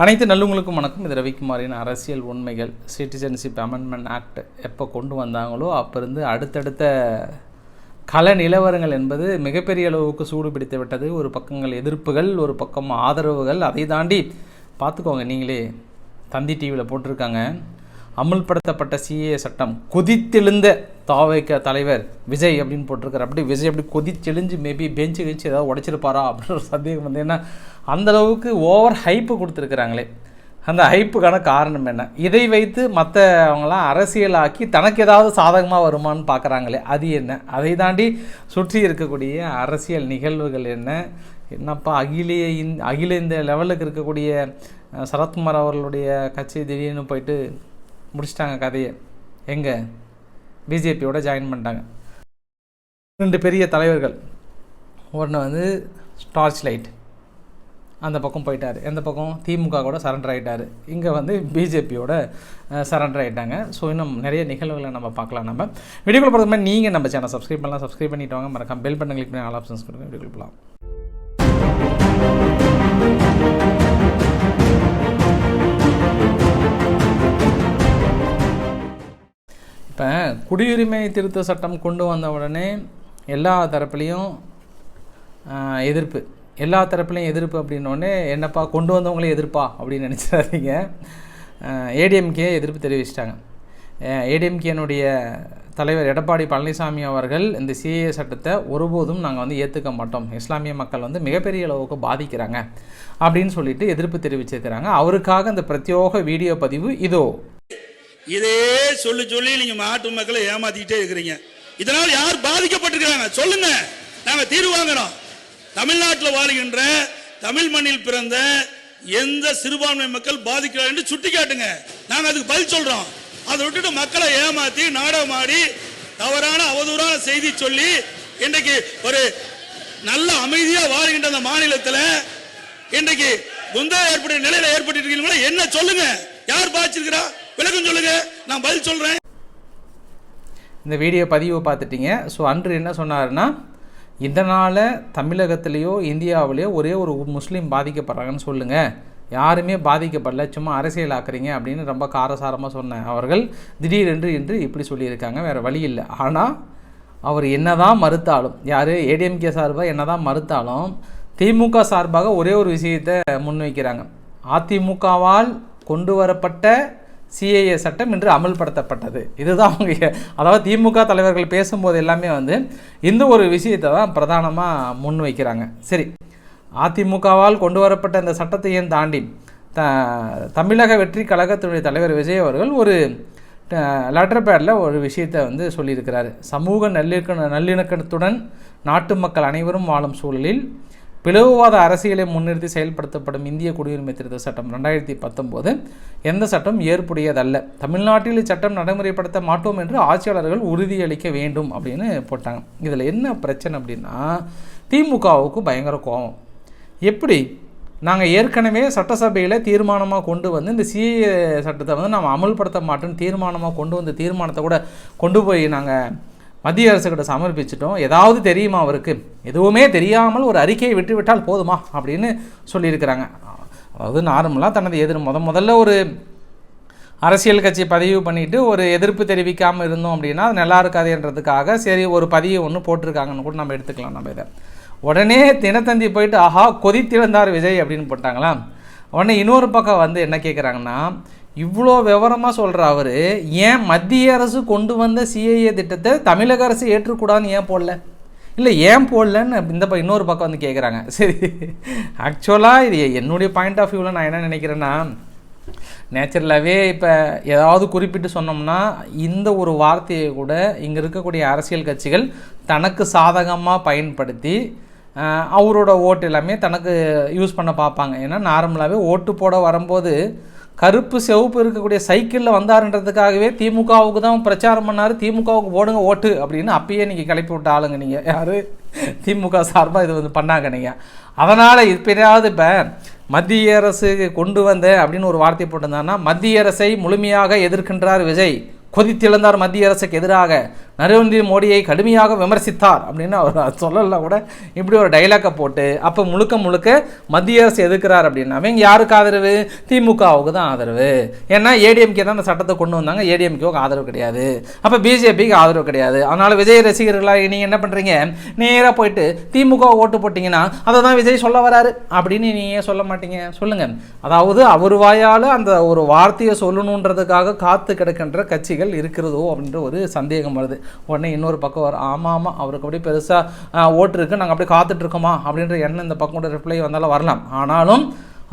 அனைத்து நல்லவங்களுக்கும் வணக்கம். இது ரவிக்குமாரின் அரசியல் உண்மைகள். சிட்டிசன்ஷிப் அமெண்ட்மெண்ட் ஆக்ட் எப்போ கொண்டு வந்தாங்களோ அப்போ இருந்து அடுத்தடுத்த கல நிலவரங்கள் என்பது மிகப்பெரிய அளவுக்கு சூடு பிடித்து விட்டது. ஒரு பக்கங்கள் எதிர்ப்புகள் ஒரு பக்கம் ஆதரவுகள். அதை தாண்டி பார்த்துக்கோங்க நீங்களே. தந்தி டிவியில் போட்டிருக்காங்க. அமுல்படுத்தப்பட்ட சிஏ சட்டம். குதித்தெழுந்த தாவைக்க தலைவர் விஜய் அப்படின்னு போட்டிருக்காரு. அப்படி விஜய் அப்படி கொதிச்செழிஞ்சு மேபி பெஞ்சு கிஞ்சு ஏதாவது உடச்சிருப்பாரா அப்படின்ற ஒரு சந்தேகம் வந்து ஏன்னா அந்த அளவுக்கு ஓவர் ஹைப்பு கொடுத்துருக்குறாங்களே. அந்த ஹைப்புக்கான காரணம் என்ன? இதை வைத்து மற்றவங்களாம் அரசியலாக்கி தனக்கு ஏதாவது சாதகமாக வருமான்னு பார்க்குறாங்களே அது என்ன? அதை தாண்டி சுற்றி இருக்கக்கூடிய அரசியல் நிகழ்வுகள் என்ன? என்னப்பா அகிலிய இந் அகில இந்த லெவலுக்கு இருக்கக்கூடிய சரத்குமார் அவர்களுடைய கட்சி திடீர்னு போயிட்டு முடிச்சிட்டாங்க கதையை. எங்கே? பிஜேபியோட ஜாயின் பண்ணிட்டாங்க. ரெண்டு பெரிய தலைவர்கள். ஒன்று வந்து டார்ச் லைட் அந்த பக்கம் போயிட்டார். எந்த பக்கம்? திமுக கூட சரண்டர் ஆகிட்டார் இங்கே வந்து பிஜேபியோட சரண்டர் ஆகிட்டாங்க ஸோ இன்னும் நிறைய நிகழ்வுகளை நம்ம பார்க்கலாம் நம்ம. வீடியோக்குள்ள பொறுத்த மாதிரி நீங்கள் நம்ம சேனல் சப்ஸ்கிரைப் பண்ணலாம். சப்ஸ்கிரைப் பண்ணிட்டு வாங்க. மறக்காம பெல் பட்டன் கிளிக் பண்ணி ஆல் ஆப்ஷன்ஸ் கொடுங்க. வீடியோக்குள்ள போகலாம் இப்போ குடியுரிமை திருத்த சட்டம் கொண்டு வந்த உடனே எல்லா தரப்புலேயும் எதிர்ப்பு. எல்லா தரப்புலையும் எதிர்ப்பு அப்படின்னோடனே என்னப்பா கொண்டு வந்தவங்களே எதிர்ப்பா? அப்படின்னு நினச்சிடாதீங்க. ஏடிஎம்கே எதிர்ப்பு தெரிவிச்சிட்டாங்க. ஏடிஎம்கேனுடைய தலைவர் எடப்பாடி பழனிசாமி அவர்கள் இந்த சிஏ சட்டத்தை ஒருபோதும் நாங்கள் வந்து ஏற்றுக்க மாட்டோம். இஸ்லாமிய மக்கள் வந்து மிகப்பெரிய அளவுக்கு பாதிக்கிறாங்க அப்படின்னு சொல்லிட்டு எதிர்ப்பு தெரிவிச்சிருக்கிறாங்க. அவருக்காக இந்த பிரத்யோக வீடியோ பதிவு இதோ. இதே சொல்லி சொல்லி நீங்க நாட்டு மக்களை ஏமாத்திக்கிட்டே இருக்கிறீங்க. இதனால் யார் பாதிக்கப்பட்டிருக்கிறாங்க? சொல்லுங்க. நாங்க தீர்வு வாங்கணும் தமிழ்நாட்டில் வாழ்கின்ற தமிழ் மண்ணில் பிறந்த எந்த சிறுபான்மை மக்கள் பாதிக்கிறார் என்று சுட்டி காட்டுங்க நாங்க அதுக்கு பதில் சொல்றோம். அதை விட்டுட்டு மக்களை ஏமாத்தி நாடமாடி தவறான அவதூறான செய்தி சொல்லி இன்றைக்கு ஒரு நல்ல அமைதியா வாழ்கின்ற அந்த மாநிலத்தில் இன்றைக்கு குந்தா ஏற்பட்ட நிலையில ஏற்பட்டு என்ன சொல்லுங்க. யார் பாதிச்சிருக்கிறா? விளக்கம் சொல்லுங்க. நான் பதில் சொல்கிறேன் இந்த வீடியோ பதிவை பார்த்துட்டீங்க. ஸோ அன்று என்ன சொன்னாருன்னா இதனால் தமிழகத்திலேயோ இந்தியாவிலேயோ ஒரே ஒரு முஸ்லீம் பாதிக்கப்படுறாங்கன்னு சொல்லுங்கள் யாருமே பாதிக்கப்படல சும்மா அரசியல் ஆக்குறீங்க அப்படின்னு ரொம்ப காரசாரமாக சொன்ன அவர்கள் திடீரென்று என்று இப்படி சொல்லியிருக்காங்க. வேறு வழி இல்லை. ஆனால் அவர் என்னதான் மறுத்தாலும் யார்? ஏடிஎம்கே சார்பாக என்னதான் மறுத்தாலும் திமுக சார்பாக ஒரே ஒரு விஷயத்தை முன்வைக்கிறாங்க. அதிமுகவால் கொண்டு வரப்பட்ட சிஏஏ சட்டம் இன்று அமல்படுத்தப்பட்டது. இதுதான் அவங்க அதாவது திமுக தலைவர்கள் பேசும்போது எல்லாமே வந்து இந்த ஒரு விஷயத்தை தான் பிரதானமாக முன் வைக்கிறாங்க. சரி அதிமுகவால் கொண்டு வரப்பட்ட இந்த சட்டத்தையும் தாண்டி த தமிழக வெற்றி கழகத்தினுடைய தலைவர் விஜய் அவர்கள் ஒரு லெட்டர் பேடில் ஒரு விஷயத்தை வந்து சொல்லியிருக்கிறார். சமூக நல்லிணக்க நல்லிணக்கத்துடன் நாட்டு மக்கள் அனைவரும் வாழும் சூழலில் பிளவுவாத அரசியலை முன்னிறுத்தி செயல்படுத்தப்படும் இந்திய குடியுரிமை திருத்த சட்டம் ரெண்டாயிரத்தி பத்தொம்போது எந்த சட்டம் ஏற்புடையதல்ல. தமிழ்நாட்டில் இச்சட்டம் நடைமுறைப்படுத்த மாட்டோம் என்று ஆட்சியாளர்கள் உறுதியளிக்க வேண்டும் அப்படின்னு போட்டாங்க. இதில் என்ன பிரச்சனை அப்படின்னா திமுகவுக்கு பயங்கர கோபம். எப்படி? நாங்கள் ஏற்கனவே சட்டசபையில் தீர்மானமாக கொண்டு வந்து இந்த சிஏ சட்டத்தை வந்து நாம் அமல்படுத்த மாட்டோம்னு தீர்மானமாக கொண்டு வந்த தீர்மானத்தை கூட கொண்டு போய் நாங்கள் மத்திய அரசுக்கிட்ட சமர்ப்பிச்சிட்டோம். ஏதாவது தெரியுமா அவருக்கு? எதுவுமே தெரியாமல் ஒரு அறிக்கையை விட்டுவிட்டால் போதுமா? அப்படின்னு சொல்லியிருக்கிறாங்க. அதாவது நார்மலாக தனது எதிர் முத முதல்ல ஒரு அரசியல் கட்சி பதிவு பண்ணிட்டு ஒரு எதிர்ப்பு தெரிவிக்காமல் இருந்தோம் அப்படின்னா அது நல்லா இருக்காதுன்றதுக்காக சரி ஒரு பதிவு ஒன்று போட்டிருக்காங்கன்னு கூட நம்ம எடுத்துக்கலாம் நம்ம இதை. உடனே தினத்தந்தி போயிட்டு ஆஹா கொதித்திழந்தார் விஜய் அப்படின்னு போட்டாங்களா உடனே இன்னொரு பக்கம் வந்து என்ன கேட்குறாங்கன்னா இவ்வளோ விவரமாக சொல்கிற அவர் ஏன் மத்திய அரசு கொண்டு வந்த சிஏஏ திட்டத்தை தமிழக அரசு ஏற்றுக்கூடாதுன்னு ஏன் போடல? இல்லை ஏன் போடலன்னு இந்த பக்கம் இன்னொரு பக்கம் வந்து கேட்குறாங்க சரி ஆக்சுவலாக இது என்னுடைய பாயிண்ட் ஆஃப் வியூவில் நான் என்ன நினைக்கிறேன்னா நேச்சுரலாகவே இப்போ ஏதாவது குறிப்பிட்டு சொன்னோம்னா இந்த ஒரு வார்த்தையை கூட இங்கே இருக்கக்கூடிய அரசியல் கட்சிகள் தனக்கு சாதகமாக பயன்படுத்தி அவரோட ஓட்டு எல்லாமே தனக்கு யூஸ் பண்ண பார்ப்பாங்க. ஏன்னா நார்மலாகவே ஓட்டு போட வரும்போது கருப்பு சிவப்பு இருக்கக்கூடிய சைக்கிளில் வந்தாருன்றதுக்காகவே திமுகவுக்கு தான் பிரச்சாரம் பண்ணார். திமுகவுக்கு போடுங்க ஓட்டு அப்படின்னு அப்பயே நீங்கள் கிளப்பி விட்ட ஆளுங்க நீங்கள் யார்? திமுக சார்பாக இது வந்து பண்ணாங்க நீங்கள் அதனால் இப்பயாவது இப்போ மத்திய அரசு கொண்டு வந்த அப்படின்னு ஒரு வார்த்தை போட்டிருந்தாங்கன்னா மத்திய அரசை முழுமையாக எதிர்க்கின்றார் விஜய். கொதித்திழந்தார் மத்திய அரசுக்கு எதிராக. நரேந்திர மோடியை கடுமையாக விமர்சித்தார் அப்படின்னு அவர் சொல்லலாம் கூட. இப்படி ஒரு டைலாக்கை போட்டு அப்போ முழுக்க முழுக்க மத்திய அரசு எதிர்க்கிறார் அப்படின்னா அவங்க யாருக்கு ஆதரவு? திமுகவுக்கு தான் ஆதரவு. ஏன்னா ஏடிஎம்கே தான் அந்த சட்டத்தை கொண்டு வந்தாங்க. ஏடிஎம்கேவுக்கு ஆதரவு கிடையாது. அப்போ பிஜேபிக்கு ஆதரவு கிடையாது. அதனால் விஜய் ரசிகர்களாக நீங்கள் என்ன பண்ணுறீங்க நேராக போயிட்டு திமுக ஓட்டு போட்டிங்கன்னா அதை தான் விஜய் சொல்ல வராரு. அப்படின்னு நீங்கள் சொல்ல மாட்டீங்க. சொல்லுங்கள் அதாவது அவர் வாயால் அந்த ஒரு வார்த்தையை சொல்லணுன்றதுக்காக காத்து கிடக்கின்ற கட்சிகள் இருக்கிறதோ அப்படின்ற ஒரு சந்தேகம் வருது. உடனே இன்னொரு பக்கம் வரும். ஆமாம் ஆமாம் அவருக்கு அப்படியே பெருசாக ஓட்டிருக்கு. நாங்கள் அப்படியே காத்துட்ருக்கோமா? அப்படின்ற எண்ணம் இந்த பக்கம் ரிப்ளை வந்தாலும் வரலாம். ஆனாலும்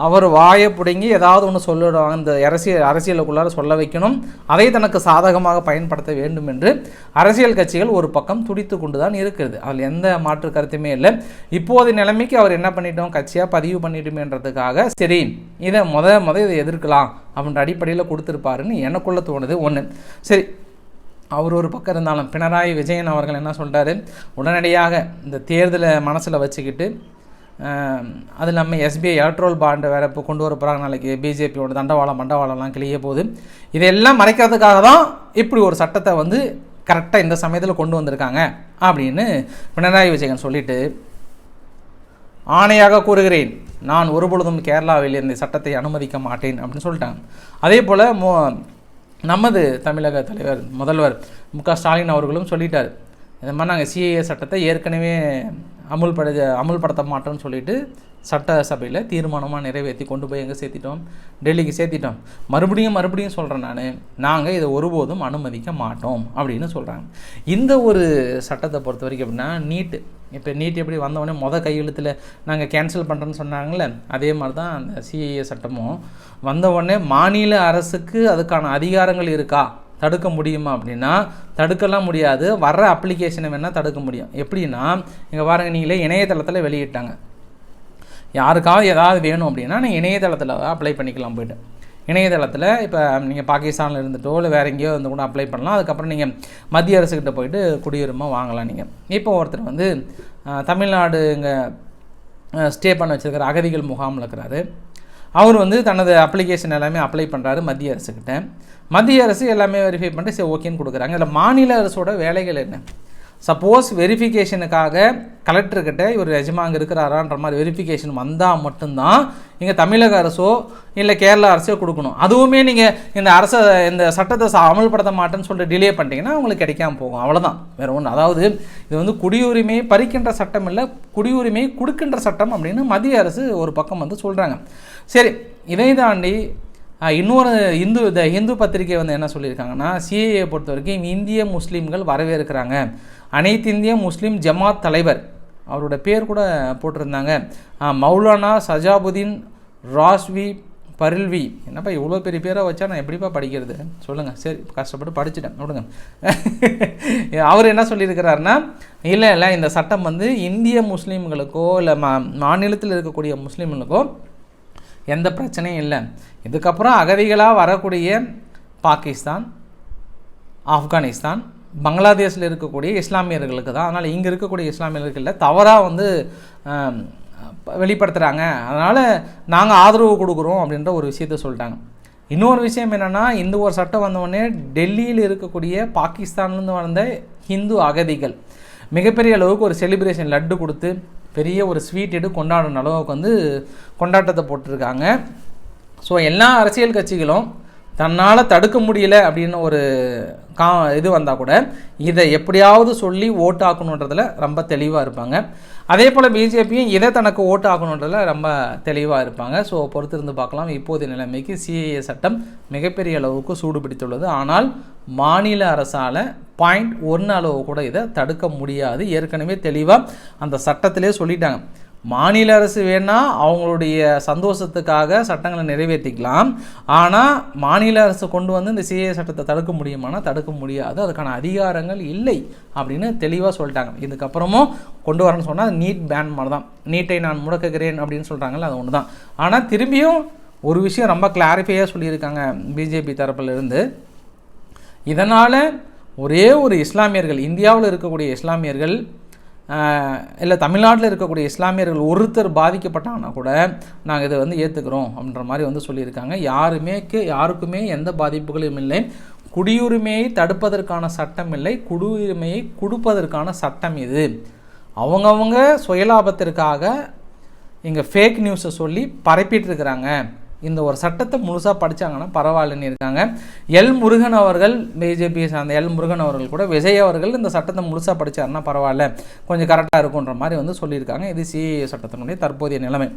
அவர் வாயை பிடுங்கி ஏதாவது ஒன்று சொல்லிடுவாங்க. இந்த அரசியல் அரசியலுக்குள்ளார சொல்ல வைக்கணும். அதை தனக்கு சாதகமாக பயன்படுத்த வேண்டும் என்று அரசியல் கட்சிகள் ஒரு பக்கம் துடித்து கொண்டு தான் இருக்கிறது. அதில் எந்த மாற்று கருத்துமே இல்லை. இப்போது நிலைமைக்கு அவர் என்ன பண்ணிட்டோம்? கட்சியாக பதிவு பண்ணிட்டோமேன்றதுக்காக சரி இதை முத முத இதை எதிர்க்கலாம். அப்படின்ற அடிப்படையில் கொடுத்துருப்பாருன்னு எனக்குள்ளே தோணுது. ஒன்று சரி அவர் ஒரு பக்கம் இருந்தாலும் பினராயி விஜயன் அவர்கள் என்ன சொல்கிறாரு உடனடியாக இந்த தேர்தலை மனசில் வச்சுக்கிட்டு அது இல்லாமல் எஸ்பிஐ எலக்ட்ரோல் பாண்டு வேறு இப்போ கொண்டு வர போகிறாங்க நாளைக்கு பிஜேபியோட தண்டவாளம் மண்டவாளம்லாம் கிளிய போகுது. இதெல்லாம் மறைக்கிறதுக்காக தான் இப்படி ஒரு சட்டத்தை வந்து கரெக்டாக இந்த சமயத்தில் கொண்டு வந்திருக்காங்க அப்படின்னு பினராயி விஜயன் சொல்லிட்டு ஆணையாக கூறுகிறேன். நான் ஒருபொழுதும் கேரளாவில் இந்த சட்டத்தை அனுமதிக்க மாட்டேன் அப்படின்னு சொல்லிட்டாங்க. அதே போல் மோ நமது தமிழக தலைவர் முதல்வர் மு க ஸ்டாலின் அவர்களும் சொல்லிட்டார். இந்த மாதிரி நாங்கள் சிஏஏ சட்டத்தை ஏற்கனவே அமுல்படுத்த அமுல்படுத்த மாட்டோம்னு சொல்லிட்டு சட்டசபையில் தீர்மானமாக நிறைவேற்றி கொண்டு போய் எங்கே சேர்த்திட்டோம்? டெல்லிக்கு சேர்த்திட்டோம். மறுபடியும் மறுபடியும் சொல்கிறேன் நான் நாங்கள் இதை ஒருபோதும் அனுமதிக்க மாட்டோம் அப்படின்னு சொல்கிறாங்க இந்த ஒரு சட்டத்தை பொறுத்த வரைக்கும் அப்படின்னா நீட்டு இப்போ நீட் எப்படி வந்தவொடனே மொதல் கையெழுத்தில் நாங்கள் கேன்சல் பண்ணுறோன்னு சொன்னாங்களே அதே மாதிரி தான் அந்த சிஏஏ சட்டமும் வந்தவுடனே மாநில அரசுக்கு அதுக்கான அதிகாரங்கள் இருக்கா? தடுக்க முடியுமா அப்படின்னா தடுக்கலாம் முடியாது. வர்ற அப்ளிகேஷனை வேணால் தடுக்க முடியும். எப்படின்னா இங்கே பாருங்கள் நீங்களே இணையதளத்தில் வெளியிட்டாங்க. யாருக்காவது ஏதாவது வேணும் அப்படின்னா நீங்கள் இணையதளத்தில் அப்ளை பண்ணிக்கலாம் போய்ட்டு. இணையதளத்தில் இப்போ நீங்கள் பாகிஸ்தானில் இருந்துட்டோ இல்லை வேறு எங்கேயோ வந்து கூட அப்ளை பண்ணலாம். அதுக்கப்புறம் நீங்கள் மத்திய அரசுக்கிட்ட போயிட்டு குடியுரிமை வாங்கலாம் நீங்கள் இப்போ ஒருத்தர் வந்து தமிழ்நாடு இங்கே ஸ்டே பண்ண வச்சுருக்கிற அகதிகள் முகாமில் இருக்கிறாரு அவர் வந்து தனது அப்ளிகேஷன் எல்லாமே அப்ளை பண்ணுறாரு மத்திய அரசுக்கிட்ட மத்திய அரசு எல்லாமே வெரிஃபை பண்ணிட்டு சரி ஓகேன்னு கொடுக்குறாங்க. இல்லை மாநில அரசோட வேலைகள் என்ன? சப்போஸ் வெரிஃபிகேஷனுக்காக கலெக்டர்கிட்ட இவர் எஜமா அங்கே இருக்கிறாரான்ற மாதிரி வெரிஃபிகேஷன் வந்தால் மட்டும்தான் இங்கே தமிழக அரசோ இல்லை கேரளா அரசோ கொடுக்கணும். அதுவுமே நீங்கள் இந்த அரசை இந்த சட்டத்தை அமல்படுத்த மாட்டேன்னு சொல்லிட்டு டிலே பண்ணிட்டீங்கன்னா உங்களுக்கு கிடைக்காம போகும். அவ்வளோதான் வேற ஒன்று அதாவது இது வந்து குடியுரிமை பறிக்கின்ற சட்டம் இல்லை குடியுரிமை கொடுக்கின்ற சட்டம் அப்படின்னு மத்திய அரசு ஒரு பக்கம் வந்து சொல்கிறாங்க சரி இதை தாண்டி இன்னொரு இந்து த இந்து பத்திரிகை வந்து என்ன சொல்லியிருக்காங்கன்னா சிஏஏ பொறுத்த வரைக்கும் இந்திய முஸ்லீம்கள் வரவேற்கிறாங்க. அனைத்து இந்திய முஸ்லீம் ஜமாத் தலைவர் அவரோட பேர் கூட போட்டிருந்தாங்க. மௌலானா சஜாபுதீன் ராஸ்வி பரில்வி. என்னப்பா இவ்வளோ பெரிய பேரை வச்சா நான் எப்படிப்பா படிக்கிறது? சொல்லுங்கள் சரி கஷ்டப்பட்டு படிச்சுட்டேன். விடுங்க. அவர் என்ன சொல்லியிருக்கிறாருன்னா இல்லை இல்லை இந்த சட்டம் வந்து இந்திய முஸ்லீம்களுக்கோ இல்லை மா மாநிலத்தில் இருக்கக்கூடிய முஸ்லீம்களுக்கோ எந்த பிரச்சனையும் இல்லை. இதுக்கப்புறம் அகதிகளாக வரக்கூடிய பாகிஸ்தான் ஆப்கானிஸ்தான் பங்களாதேஷில் இருக்கக்கூடிய இஸ்லாமியர்களுக்கு தான். அதனால் இங்கே இருக்கக்கூடிய இஸ்லாமியர்களுக்கு இல்லை தவறாக வந்து வெளிப்படுத்துகிறாங்க அதனால் நாங்கள் ஆதரவு கொடுக்குறோம் அப்படின்ற ஒரு விஷயத்த சொல்லிட்டாங்க. இன்னொரு விஷயம் என்னென்னா இந்த ஒரு சட்டம் வந்தவுடனே டெல்லியில் இருக்கக்கூடிய பாகிஸ்தான்லேருந்து வந்த ஹிந்து அகதிகள் மிகப்பெரிய அளவுக்கு ஒரு செலிப்ரேஷன் லட்டு கொடுத்து பெரிய ஒரு ஸ்வீட் எடுத்து கொண்டாடுற அளவுக்கு வந்து கொண்டாட்டத்தை போட்டிருக்காங்க. ஸோ எல்லா அரசியல் கட்சிகளும் தன்னால் தடுக்க முடியல அப்படின்னு ஒரு கா இது வந்தால் கூட இதை எப்படியாவது சொல்லி ஓட்டாக்கணுன்றதில் ரொம்ப தெளிவாக இருப்பாங்க. அதே போல் பிஜேபியும் இதை தனக்கு ஓட்டு ஆகணுன்றதில் ரொம்ப தெளிவாக இருப்பாங்க. ஸோ பொறுத்திருந்து பார்க்கலாம். இப்போதைய நிலைமைக்கு சிஏஏ சட்டம் மிகப்பெரிய அளவுக்கு சூடு பிடித்துள்ளது. ஆனால் மாநில அரசால் பாயிண்ட் ஒன்று அளவு கூட இதை தடுக்க முடியாது. ஏற்கனவே தெளிவாக அந்த சட்டத்திலே சொல்லிட்டாங்க. மாநில அரசு வேணால் அவங்களுடைய சந்தோஷத்துக்காக சட்டங்களை நிறைவேற்றிக்கலாம். ஆனால் மாநில அரசு கொண்டு வந்து இந்த சிஏ சட்டத்தை தடுக்க முடியுமானா தடுக்க முடியாது. அதுக்கான அதிகாரங்கள் இல்லை அப்படின்னு தெளிவாக சொல்லிட்டாங்க. இதுக்கப்புறமும் கொண்டு வரேன்னு சொன்னால் நீட் பேன் மாதிரி தான் நீட்டை நான் முடக்குகிறேன் அப்படின்னு சொல்கிறாங்கல்ல அது ஒன்று தான் ஆனால் திரும்பியும் ஒரு விஷயம் ரொம்ப கிளாரிஃபையாக சொல்லியிருக்காங்க பிஜேபி தரப்பிலிருந்து இதனால் ஒரே ஒரு இஸ்லாமியர்கள் இந்தியாவில் இருக்கக்கூடிய இஸ்லாமியர்கள் இல்லை தமிழ்நாட்டில் இருக்கக்கூடிய இஸ்லாமியர்கள் ஒருத்தர் பாதிக்கப்பட்டாங்கன்னா கூட நாங்கள் இதை வந்து ஏற்றுக்கிறோம் அப்படின்ற மாதிரி வந்து சொல்லியிருக்காங்க. யாருமே யாருக்குமே எந்த பாதிப்புகளும் இல்லை. குடியுரிமையை தடுப்பதற்கான சட்டம் இல்லை. குடியுரிமையை கொடுப்பதற்கான சட்டம் இது. அவங்கவுங்க சுயலாபத்திற்காக இங்கே ஃபேக் நியூஸை சொல்லி பரப்பிட்டு இருக்கிறாங்க. இந்த ஒரு சட்டத்தை முழுசாக படித்தாங்கன்னா பரவாயில்லன்னு இருக்காங்க. எல் முருகன் அவர்கள் பிஜேபியை சார்ந்த எல் முருகன் அவர்கள் கூட விஜய் அவர்கள் இந்த சட்டத்தை முழுசாக படித்தாருன்னா பரவாயில்ல. கொஞ்சம் கரெக்டாக இருக்குன்ற மாதிரி வந்து சொல்லியிருக்காங்க. இது சிஏ சட்டத்தினுடைய தற்போதைய நிலைமை.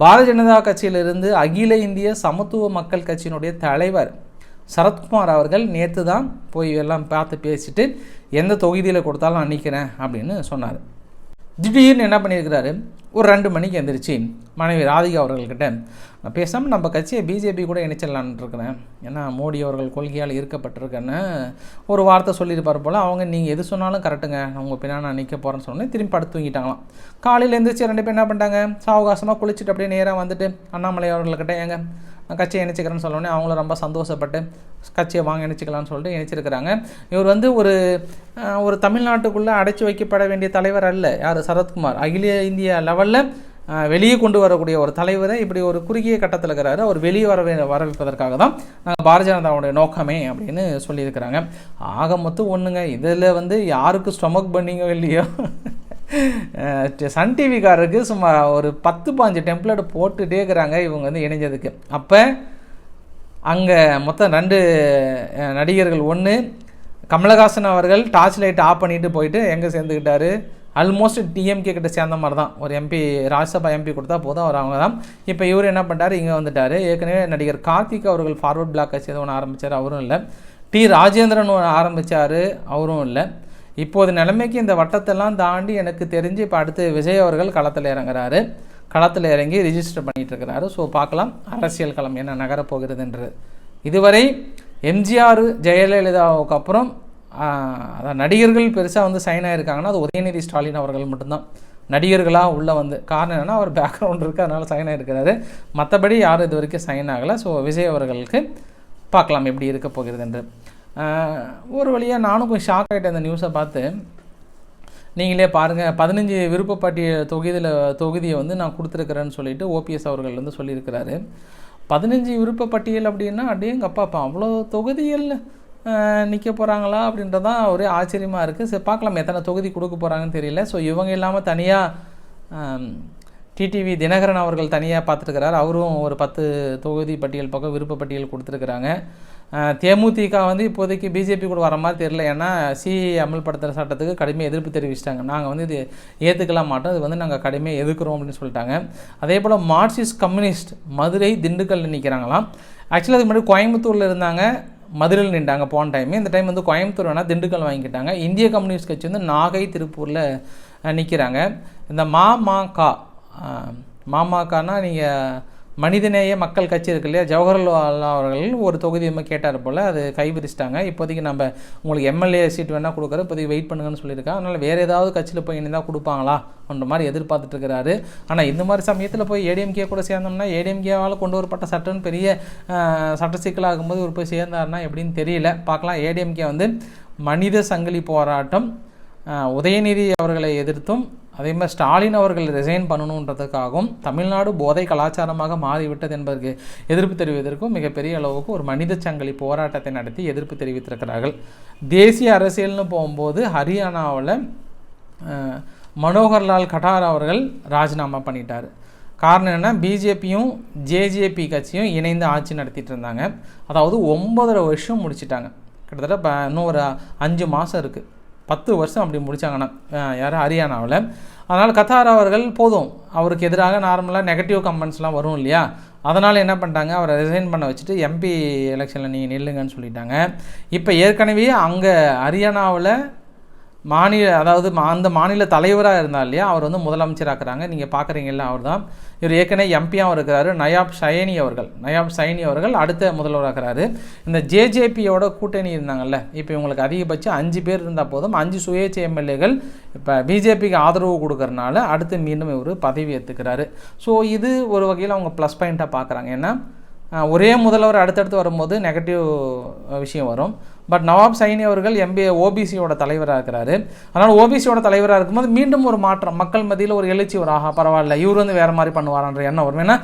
பாரதிய ஜனதா கட்சியிலிருந்து அகில இந்திய சமத்துவ மக்கள் கட்சியினுடைய தலைவர் சரத்குமார் அவர்கள் நேற்று தான் போய் எல்லாம் பார்த்து பேசிட்டு எந்த தொகுதியில் கொடுத்தாலும் நான் நிற்கிறேன் அப்படின்னு சொன்னார். திடீர்னு என்ன பண்ணியிருக்கிறாரு? ஒரு ரெண்டு மணிக்கு எந்திரிச்சு மனைவி ராதிகா அவர்கள்கிட்ட நான் பேசாமல் நம்ம கட்சியை பிஜேபி கூட இணைச்சிடலான்னு இருக்கிறேன். ஏன்னா மோடி அவர்கள் கொள்கையால் ஈர்க்கப்பட்டிருக்கேன்னு ஒரு வார்த்தை சொல்லியிருப்பார் போல் அவங்க நீங்கள் எது சொன்னாலும் கரெக்டுங்க. நான் உங்கள் பின்னா நான் நிற்க போகிறேன்னு சொன்னேன் திரும்பி படுத்து தூங்கிட்டாங்களாம். காலையில் எழுந்திரிச்சு ரெண்டு பேர் என்ன பண்ணிட்டாங்க? சாவகாசமாக குளிச்சுட்டு அப்படியே நேராக வந்துட்டு அண்ணாமலை அவர்கள்கிட்ட ஏங்க கட்சியை இணைச்சிக்கிறேன்னு சொன்னோடனே அவங்களும் ரொம்ப சந்தோஷப்பட்டு கட்சியை வாங்க இணைச்சிக்கலாம்னு சொல்லிட்டு இணைச்சிருக்கிறாங்க. இவர் வந்து ஒரு ஒரு தமிழ்நாட்டுக்குள்ளே அடைச்சி வைக்கப்பட வேண்டிய தலைவர் அல்ல. யார்? சரத்குமார். அகில இந்திய லெவலில் வெளியே கொண்டு வரக்கூடிய ஒரு தலைவரை இப்படி ஒரு குறுகிய கட்டத்தில் இருக்கிறாரு. அவர் வெளியே வர வே- வர தான் நாங்கள் பாரதிய ஜனதாவுடைய நோக்கமே அப்படின்னு சொல்லியிருக்கிறாங்க. ஆக மொத்தம் ஒன்றுங்க இதில் வந்து யாருக்கு ஸ்டொமக் பண்ணிங்கோ இல்லையோ? சன் டிவிக்காரருக்கு சும்மா ஒரு பத்து பாஞ்சு டெம்ப்ளேட் போட்டுகிட்டே இருக்கிறாங்க இவங்க வந்து இணைஞ்சதுக்கு. அப்போ அங்கே மொத்தம் ரெண்டு நடிகர்கள். ஒன்று கமலஹாசன் அவர்கள் டார்ச் லைட் ஆஃப் பண்ணிட்டு போயிட்டு எங்கே சேர்ந்துக்கிட்டாரு ஆல்மோஸ்ட் டிஎம்கே கிட்ட சேர்ந்த மாதிரி தான் ஒரு எம்பி ராஜ்யசபா எம்பி கொடுத்தா போதும் அவர் அவங்க தான் இப்போ இவர் என்ன பண்ணிட்டாரு இங்கே வந்துட்டார். ஏற்கனவே நடிகர் கார்த்திக் அவர்கள் ஃபார்வர்ட் பிளாக் கட்சி ஒன்று ஆரம்பித்தார் அவரும் இல்லை. டி ராஜேந்திரன் ஒன்று ஆரம்பித்தார் அவரும் இல்லை. இப்போது நிலைமைக்கு இந்த வட்டத்தெல்லாம் தாண்டி எனக்கு தெரிஞ்சு இப்போ அடுத்து விஜய் அவர்கள் களத்தில் இறங்குறாரு. களத்தில் இறங்கி ரிஜிஸ்டர் பண்ணிட்டு இருக்கிறாரு. ஸோ பார்க்கலாம். அரசியல் களம் என்ன நகரப்போகிறதுன்றது இதுவரை எம்ஜிஆர் ஜெயலலிதாவுக்கு அப்புறம் அதான் நடிகர்கள் பெருசாக வந்து சைன் ஆகிருக்காங்கன்னா அது உதயநிதி ஸ்டாலின் அவர்கள் மட்டும்தான். நடிகர்களாக உள்ளே வந்து காரணம் என்னென்னா அவர் பேக்ரவுண்ட் இருக்குது அதனால் சைன் ஆகிருக்கிறாரு மற்றபடி யாரும் இது வரைக்கும் சைன் ஆகலை. ஸோ விஜய் அவர்களுக்கு பார்க்கலாம் எப்படி இருக்க போகிறது என்று ஒரு வழியாக நானும் கொஞ்சம் ஷாக் ஆகிட்டேன் அந்த நியூஸை பார்த்து. நீங்களே பாருங்கள் பதினஞ்சு விருப்பப்பட்டிய தொகுதியில் தொகுதியை வந்து நான் கொடுத்துருக்குறேன்னு சொல்லிட்டு ஓபிஎஸ் அவர்கள் வந்து சொல்லியிருக்கிறாரு. பதினஞ்சு விருப்பப்பட்டியல் அப்படின்னா அப்படியேங்க அப்பாப்பா அவ்வளோ தொகுதியில் நிற்க போகிறாங்களா அப்படின்றதான் ஒரே ஆச்சரியமாக இருக்குது சரி பார்க்கலாம் எத்தனை தொகுதி கொடுக்க போகிறாங்கன்னு தெரியல. ஸோ இவங்க இல்லாமல் தனியாக டிடிவி தினகரன் அவர்கள் தனியாக பார்த்துருக்கிறார். அவரும் ஒரு பத்து தொகுதி பட்டியல் பக்கம் விருப்ப பட்டியல் கொடுத்துருக்குறாங்க. தேமுதிக வந்து இப்போதைக்கு பிஜேபி கூட வர மாதிரி தெரியல. ஏன்னா சிஏ அமல்படுத்துகிற சட்டத்துக்கு கடுமையாக எதிர்ப்பு தெரிவிச்சிட்டாங்க. நாங்கள் வந்து இது ஏற்றுக்கலாம் மாட்டோம். இது வந்து நாங்கள் கடுமையாக எதிர்க்கிறோம் அப்படின்னு சொல்லிட்டாங்க. அதே போல் மார்க்சிஸ்ட் கம்யூனிஸ்ட் மதுரை திண்டுக்கல்ல நிற்கிறாங்களாம் ஆக்சுவலாக அதுக்கு முன்னாடி கோயம்புத்தூரில் இருந்தாங்க. மதுரையில் நின்றாங்க போன டைம் இந்த டைம் வந்து கோயம்புத்தூர் வேணால் திண்டுக்கல் வாங்கிக்கிட்டாங்க. இந்திய கம்யூனிஸ்ட் கட்சி வந்து நாகை திருப்பூரில் நிற்கிறாங்க இந்த மாமாகா அஹ், மாமாக்கானா நீங்கள் மனிதநேய மக்கள் கட்சி இருக்கு இல்லையா? ஜவஹர்லால் அவர்கள் ஒரு தொகுதி நம்ம கேட்டார் போல் அது கைவிரிச்சிட்டாங்க. இப்போதைக்கு நம்ம உங்களுக்கு எம்எல்ஏ சீட் வேணால் கொடுக்குற இப்போதைக்கு வெயிட் பண்ணுங்கன்னு சொல்லியிருக்காங்க. அதனால் வேறு ஏதாவது கட்சியில் போய் இணைந்தால் கொடுப்பாங்களா? அந்த மாதிரி எதிர்பார்த்துட்டு இருக்கிறாரு. ஆனால் இந்த மாதிரி சமயத்தில் போய் ஏடிஎம்கே கூட சேர்ந்தோம்னா ஏடிஎம்கேவால் கொண்டு வரப்பட்ட சட்டம்னு பெரிய சட்ட சட்ட சிக்கலாகும்போது ஒரு போய் சேர்ந்தாருன்னா எப்படின்னு தெரியல. பார்க்கலாம். ஏடிஎம்கே வந்து மனித சங்கிலி போராட்டம் உதயநிதி அவர்களை எதிர்த்தும் அதே மாதிரி ஸ்டாலின் அவர்கள் ரிசைன் பண்ணணுன்றதுக்காகவும் தமிழ்நாடு போதை கலாச்சாரமாக மாறிவிட்டது என்பதற்கு எதிர்ப்பு தெரிவிப்பதற்கும் மிகப்பெரிய அளவுக்கு ஒரு மனித சங்கிலி போராட்டத்தை நடத்தி எதிர்ப்பு தெரிவித்திருக்கிறார்கள். தேசிய அரசியல்னு போகும்போது ஹரியானாவில் மனோகர்லால் கட்டார் அவர்கள் ராஜினாமா பண்ணிட்டார். காரணம் என்ன பிஜேபியும் ஜேஜேபி கட்சியும் இணைந்து ஆட்சி நடத்திட்டு இருந்தாங்க. அதாவது ஒன்பதரை வருஷம் முடிச்சிட்டாங்க. கிட்டத்தட்ட இப்போ இன்னும் ஒரு அஞ்சு மாதம் இருக்குது பத்து வருஷம் அப்படி முடித்தாங்கன்னா யாரும் ஹரியானாவில் அதனால் கத்தார் அவர்கள் போதும். அவருக்கு எதிராக நார்மலாக நெகட்டிவ் கமெண்ட்ஸ்லாம் வரும் இல்லையா? அதனால் என்ன பண்ணிட்டாங்க? அவரை ரிசைன் பண்ண வச்சுட்டு எம்பி எலெக்ஷனில் நீங்கள் நில்லுங்கன்னு சொல்லிட்டாங்க. இப்போ ஏற்கனவே அங்கே ஹரியானாவில் மாநில அதாவது மா- அந்த மாநில தலைவராக இருந்தார் இல்லையா? அவர் வந்து முதலமைச்சராக்குறாங்க. நீங்கள் பார்க்குறீங்கல்ல அவர் தான் இவர் ஏற்கனவே எம்பியாகவும் இருக்கிறாரு நயாப் ஷயனி அவர்கள். நயாப் சைனி அவர்கள் அடுத்த முதல்வராகிறாரு இந்த ஜேஜேபியோட கூட்டணி இருந்தாங்கல்ல இப்போ இவங்களுக்கு அதிகபட்சம் அஞ்சு பேர் இருந்தால் போதும். அஞ்சு சுயேட்சை எம்எல்ஏகள் இப்போ பிஜேபிக்கு ஆதரவு கொடுக்கறனால அடுத்து மீண்டும் இவர் பதவி ஏற்றுக்கிறாரு ஸோ இது ஒரு வகையில் அவங்க ப்ளஸ் பாயிண்ட்டாக பார்க்குறாங்க ஏன்னா ஒரே முதல்வர் அடுத்தடுத்து வரும்போது நெகட்டிவ் விஷயம் வரும். பட் நவாப் சைனி அவர்கள் எம்பி ஓபிசியோட தலைவராக இருக்கிறாரு. அதனால் ஓபிசியோட தலைவராக இருக்கும்போது மீண்டும் ஒரு மாற்றம். மக்கள் மத்தியில் ஒரு எழுச்சி ஒரு ஆஹா பரவாயில்ல. இவர் வந்து வேறு மாதிரி பண்ணுவாரான்ற எண்ணம் வரும். ஏன்னா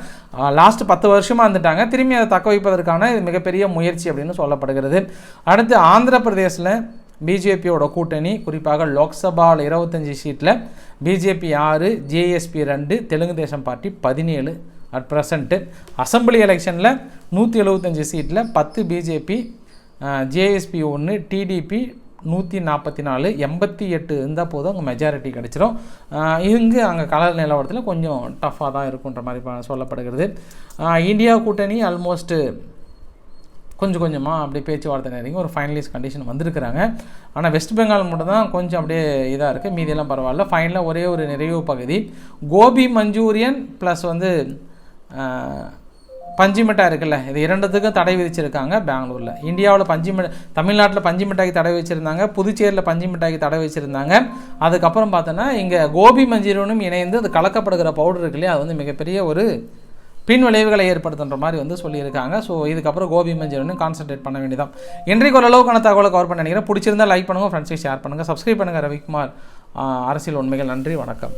லாஸ்ட் பத்து வருஷமாக இருந்துட்டாங்க. திரும்பி அதை தக்க வைப்பதற்கான இது மிகப்பெரிய முயற்சி அப்படின்னு சொல்லப்படுகிறது. அடுத்து ஆந்திர பிரதேசில் பிஜேபியோட கூட்டணி குறிப்பாக லோக்சபாவில் இருபத்தஞ்சி சீட்டில் பிஜேபி ஆறு ஜேஎஸ்பி ரெண்டு தெலுங்கு தேசம் பார்ட்டி பதினேழு அட் ப்ரெசண்ட்டு அசம்பிளி எலெக்ஷனில் நூற்றி எழுபத்தஞ்சி சீட்டில் பத்து பிஜேபி ஜேஎஸ்பி ஒன்று டிடிபி நூற்றி நாற்பத்தி நாலு எண்பத்தி எட்டு இருந்தால் போதும் அங்கே மெஜாரிட்டி கிடச்சிரும். இங்கு அங்கே கலர் நிலவரத்தில் கொஞ்சம் டஃப்பாக தான் இருக்குன்ற மாதிரி ப- சொல்லப்படுகிறது. இந்தியா கூட்டணி ஆல்மோஸ்ட்டு கொஞ்சம் கொஞ்சமாக அப்படியே பேச்சுவார்த்தை நெருங்கி ஒரு ஃபைனலிஸ்ட் கண்டிஷன் வந்திருக்கிறாங்க. ஆனால் வெஸ்ட் பெங்கால் மட்டும் தான் கொஞ்சம் அப்படியே இதாக இருக்குது மீதியெல்லாம் பரவாயில்ல. ஃபைனலாக ஒரே ஒரு நிறைவு பகுதி. கோபி மஞ்சூரியன் ப்ளஸ் வந்து பஞ்சு மிட்டாய் இருக்குல்ல இது இரண்டுத்துக்கும் தடை விதிச்சிருக்காங்க பெங்களூரில். இந்தியாவில் பஞ்சு மிட்டாய் தமிழ்நாட்டில் பஞ்சு மிட்டாய்க்கு தடை வச்சுருந்தாங்க புதுச்சேரியில் பஞ்சு மிட்டாய்க்கு தடை வச்சுருந்தாங்க அதுக்கப்புறம் பார்த்தோன்னா இங்கே கோபி மஞ்சூரியனும் இணைந்து அது கலக்கப்படுகிற பவுடர் இருக்கு இல்லையா அது வந்து மிகப்பெரிய ஒரு பின் விளைவுகளை ஏற்படுத்துன்ற மாதிரி வந்து சொல்லியிருக்காங்க. ஸோ இதுக்கப்புறம் கோபி மஞ்சள் கான்சன்ட்ரேட் பண்ண வேண்டியதான் இன்றைக்கு ஓரளவுக்கான தகவலை கவர் பண்ண நினைக்கிறேன். பிடிச்சிருந்தா லைக் பண்ணுங்கள் ஃப்ரெண்ட்ஸை ஷேர் பண்ணுங்கள் சப்ஸ்கிரைப் பண்ணுங்கள் ரவிக்குமார். அரசியல் உண்மைகள். நன்றி வணக்கம்.